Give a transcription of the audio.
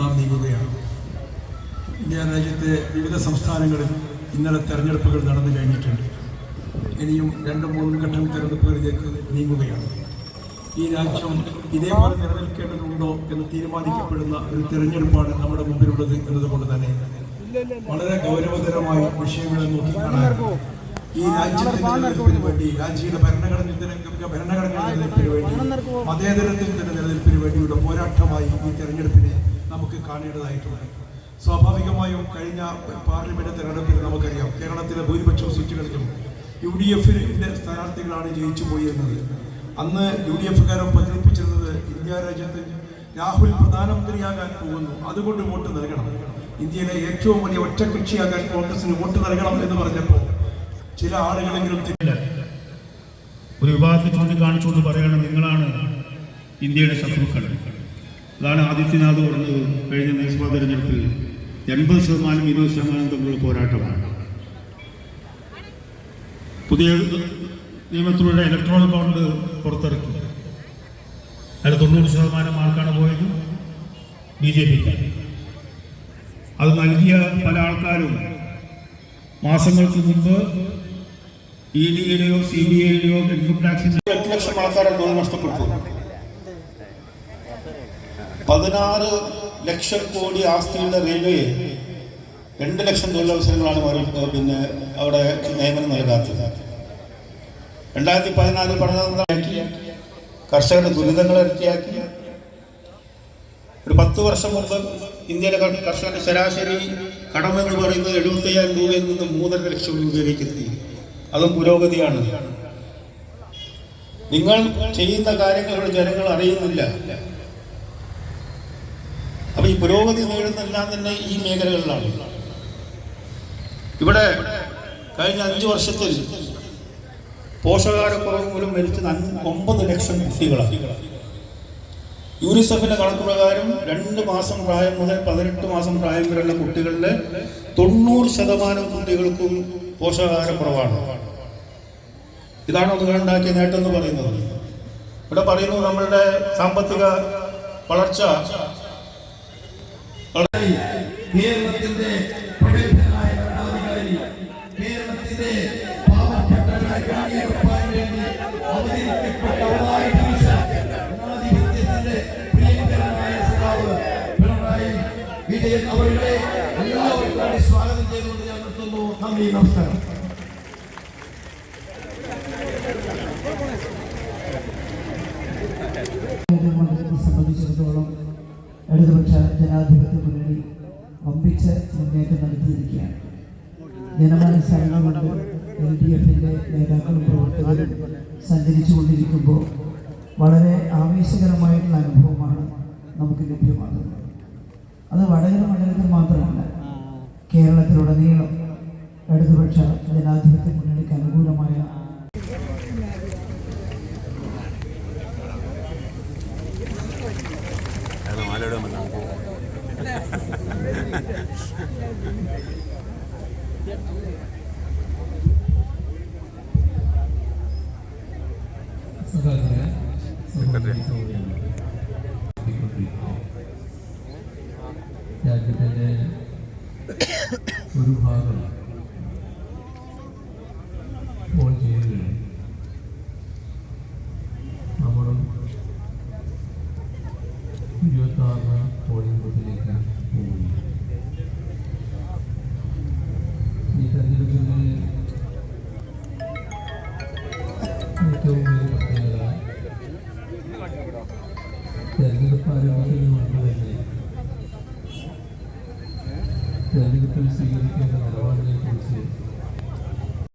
നാം നീങ്ങുകയാണ്. ഇന്ത്യ രാജ്യത്തെ വിവിധ സംസ്ഥാനങ്ങളിൽ ഇന്നലെ തെരഞ്ഞെടുപ്പുകൾ നടന്നു കഴിഞ്ഞിട്ടുണ്ട്. ഇനിയും രണ്ടും മൂന്നും ഘട്ടം തെരഞ്ഞെടുപ്പുകളിലേക്ക് നീങ്ങുകയാണ്. ഈ രാജ്യം ഇതേപോലെ നിലനിൽക്കേണ്ടതുണ്ടോ എന്ന് തീരുമാനിക്കപ്പെടുന്ന ഒരു തിരഞ്ഞെടുപ്പാണ് നമ്മുടെ മുമ്പിലുള്ളത് എന്നതുകൊണ്ട് തന്നെ വളരെ ഗൗരവതരമായ വിഷയങ്ങളെ നോക്കിക്കാണാൻ ഈ രാജ്യത്തിന്റെ വേണ്ടി രാജ്യയുടെ ഭരണഘടന ഭരണഘടന നിലനിൽപ്പിന് വേണ്ടി മതേതരത്തിന്റെ നിലനിൽപ്പിന് വേണ്ടിയുള്ള പോരാട്ടമായി ഈ തെരഞ്ഞെടുപ്പിനെ നമുക്ക് കാണേണ്ടതായിട്ടുണ്ട് സ്വാഭാവികമായും കഴിഞ്ഞ പാർലമെന്റ് തെരഞ്ഞെടുപ്പിൽ നമുക്കറിയാം കേരളത്തിലെ ഭൂരിപക്ഷം സീറ്റുകളിലും യു ഡി എഫിന്റെ സ്ഥാനാർത്ഥികളാണ് ജയിച്ചു പോയിരുന്നത് അന്ന് യു ഡി എഫുകാരൻ പ്രചരിപ്പിച്ചിരുന്നത് ഇന്ത്യ രാജ്യത്ത് രാഹുൽ പ്രധാനമന്ത്രിയാകാൻ പോകുന്നു. അതുകൊണ്ട് വോട്ട് നൽകണം. ഇന്ത്യയിലെ ഏറ്റവും വലിയ ഒറ്റകക്ഷിയാകാൻ കോൺഗ്രസിന് വോട്ട് നൽകണം എന്ന് പറഞ്ഞപ്പോൾ ചില ആളുകളെങ്കിലും ഒരു വിഭാഗത്തെ ചൂണ്ടിക്കാണിച്ചുകൊണ്ട് പറയണം നിങ്ങളാണ് ഇന്ത്യയുടെ ശത്രുക്കൾ. അതാണ് ആദിത്യനാഥ് പറഞ്ഞത് കഴിഞ്ഞ നിയമസഭാ തെരഞ്ഞെടുപ്പിൽ എൺപത് ശതമാനം ഇരുപത് ശതമാനം തമ്മിലുള്ള പോരാട്ടമാണ്. പുതിയ നിയമത്തിലൂടെ ഇലക്ട്രോണൽ ബോണ്ട് പുറത്തിറക്കി. അതിൽ തൊണ്ണൂറ് ശതമാനം ആൾക്കാണ് പോയത് ബി ജെ പിക്കാണ് അത് നൽകിയ പല ആൾക്കാരും മാസങ്ങൾക്ക് മുമ്പ് ഇ ഡിയുടെയോ സി ബി ഐയുടെയോ ഇൻകം ടാക്സിന്റെ എട്ട് ലക്ഷം ആൾക്കാരെ നഷ്ടപ്പെട്ടു. പതിനാറ് ലക്ഷം കോടി ആസ്തിയുള്ള റെയിൽവേ രണ്ട് ലക്ഷം തൊഴിലവസരങ്ങളാണ് പിന്നെ അവിടെ നിയമനം നൽകാത്തത്. രണ്ടായിരത്തി പതിനാലിൽ പഠനത്തിലാക്കി കർഷകരുടെ ദുരിതങ്ങൾ ഇരട്ടിയാക്കി ഒരു പത്ത് വർഷം മുമ്പ് ഇന്ത്യയിലെ കർഷകരുടെ ശരാശരി കടമെന്ന് പറയുന്നത് എഴുപത്തി അയ്യായിരം രൂപയിൽ നിന്ന് മൂന്നര ലക്ഷം രൂപയിലേക്ക് എത്തി. അതും പുരോഗതിയാണ്. നിങ്ങൾ ചെയ്യുന്ന കാര്യങ്ങൾ ജനങ്ങൾ അറിയുന്നില്ല. അപ്പൊ ഈ പുരോഗതി നേടുന്നെല്ലാം തന്നെ ഈ മേഖലകളിലാണ്. ഇവിടെ കഴിഞ്ഞ അഞ്ചു വർഷത്തിൽ പോഷകാഹാരക്കുറവ് മൂലം മരിച്ചത് ഒമ്പത് ലക്ഷം കുട്ടികളാണ് യൂണിസെഫിന്റെ കണക്ക് പ്രകാരം രണ്ട് മാസം പ്രായം മുതൽ പതിനെട്ട് മാസം പ്രായം വരെയുള്ള കുട്ടികളിലെ തൊണ്ണൂറ് ശതമാനം കുട്ടികൾക്കും പോഷകാഹാരക്കുറവാണ്. ഇതാണ് അതുകൊണ്ടുണ്ടാക്കിയ നേട്ടം എന്ന് പറയുന്നത്. ഇവിടെ പറയുന്നു നമ്മളുടെ സാമ്പത്തിക വളർച്ച കേരളത്തിന്റെ പ്രഗത്ഭനായ ഭരണാധികാരി കേരളത്തിന്റെ പാവപ്പെട്ടവരുടെ കണ്ണീരൊപ്പാൻ വേണ്ടി അവതരിക്കപ്പെട്ട ഒന്നായി ജനാധിപത്യത്തിന്റെ പ്രിയങ്കരനായ സഖാവ് വിജയൻ അവരുടെ എല്ലാവർക്കും സ്വാഗതം ചെയ്തുകൊണ്ട് ഞാൻ നിർത്തുന്നു. നന്ദി നമസ്കാരം. സംബന്ധിച്ചിടത്തോളം ഇടതുപക്ഷ ജനാധിപത്യ മുന്നണി വമ്പിച്ച മുന്നേറ്റം നടത്തിയിരിക്കുകയാണ്. ജനമനസ്സറിഞ്ഞ കൊണ്ട് എൽ ഡി എഫിന്റെ നേതാക്കളും പ്രവർത്തകരും സഞ്ചരിച്ചു കൊണ്ടിരിക്കുമ്പോൾ വളരെ ആവേശകരമായിട്ടുള്ള അനുഭവമാണ് നമുക്ക് ലഭ്യമാകുന്നത്. അത് വടകര മണ്ഡലത്തിൽ മാത്രമല്ല കേരളത്തിലുടനീളം ഇടതുപക്ഷ ജനാധിപത്യ മുന്നണിക്ക് അനുകൂലമായ രാജ്യത്തിൻ്റെ ഒരു ഭാഗം ഫോൺ ചെയ്യുകയാണ് നമ്മളും ഇരുപത്താറിന് പോളിംഗ് ബൂത്തിലേക്ക് പോവുകയാണ് ആരംഭിക്കുന്നതിന് മുൻപ് തന്നെ തെരഞ്ഞെടുപ്പിൽ സ്വീകരിക്കേണ്ട നിലപാടിനെ കുറിച്ച്